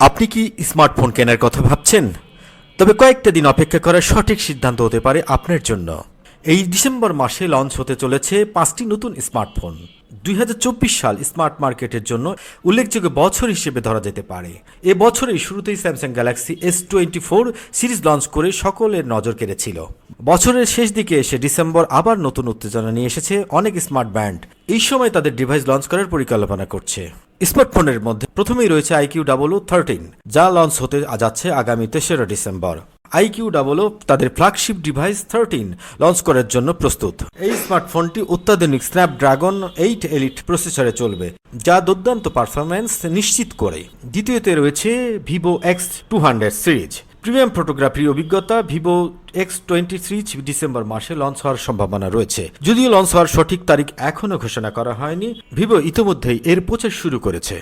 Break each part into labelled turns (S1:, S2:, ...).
S1: আপনি কি স্মার্টফোন কেনার কথা ভাবছেন? তবে কয়েকটা দিন অপেক্ষা করার সঠিক সিদ্ধান্ত হতে পারে আপনার জন্য। এই ডিসেম্বর মাসে লঞ্চ হতে চলেছে পাঁচটি নতুন স্মার্টফোন। দুই হাজার চব্বিশ সাল স্মার্ট মার্কেটের জন্য উল্লেখযোগ্য বছর হিসেবে ধরা যেতে পারে। এ বছরের শুরুতেই Samsung Galaxy S twenty four series launch করে সকলের নজর কেড়েছিল। বছরের শেষ দিকে এসে ডিসেম্বর আবার নতুন উত্তেজনা নিয়ে এসেছে অনেক স্মার্ট ব্যান্ড এই সময় তাদের ডিভাইস লঞ্চ করার পরিকল্পনা করছে। স্মার্টফোনের মধ্যে প্রথমেই রয়েছে আইকিউ ডাবল থার্টিন, যা লঞ্চ হতে যাচ্ছে আগামী তেসরা ডিসেম্বর। আইকিউ ডাবল তাদের ফ্ল্যাগশিপ ডিভাইস থার্টিন লঞ্চ করার জন্য প্রস্তুত। এই স্মার্টফোনটি অত্যাধুনিক স্ন্যাপড্রাগন এইট এলিট প্রসেসরে চলবে, যা দুর্দান্ত পারফরম্যান্স নিশ্চিত করে। দ্বিতীয়তে রয়েছে Vivo X two hundred series. Premium ফটোগ্রাফির অভিজ্ঞতা Vivo X twenty three December মাসে লঞ্চ হওয়ার সম্ভাবনা রয়েছে। যদিও লঞ্চ হওয়ার সঠিক তারিখ এখনও ঘোষণা করা হয়নি, ভিভো ইতিমধ্যেই এর প্রচার শুরু করেছে।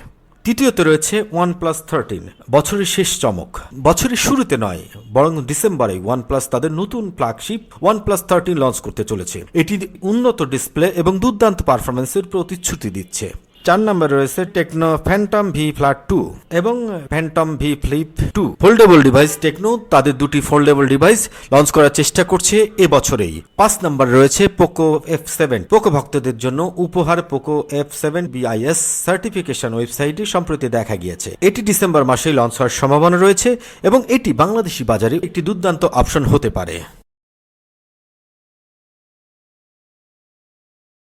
S1: তৃতীয়তে রয়েছে ওয়ান প্লাস থার্টিন বছরের শেষ চমক। বছরের শুরুতে নয়, বরং ডিসেম্বরে ওয়ান প্লাস তাদের নতুন flagship one plus thirteen launch করতে চলেছে। এটি উন্নত ডিসপ্লে এবং দুর্দান্ত পারফরমেন্সের প্রতিশ্রুতি দিচ্ছে। চার নম্বরে রয়েছে Tecno Phantom V flat two এবং Phantom V flip two foldable device Tecno তাদের দুটি ফোল্ডেবল ডিভাইস লঞ্চ করার চেষ্টা করছে এ বছরেই পাঁচ নম্বরে রয়েছে পোকো এফ সেভেন পোকো ভক্তদের জন্য উপহার Poco F seven BIS certification ওয়েবসাইটে সম্প্রতি দেখা গিয়েছে। এটি ডিসেম্বর মাসে লঞ্চ হওয়ার সম্ভাবনা রয়েছে এবং এটি বাংলাদেশি বাজারে একটি দুর্দান্ত অপশন হতে পারে।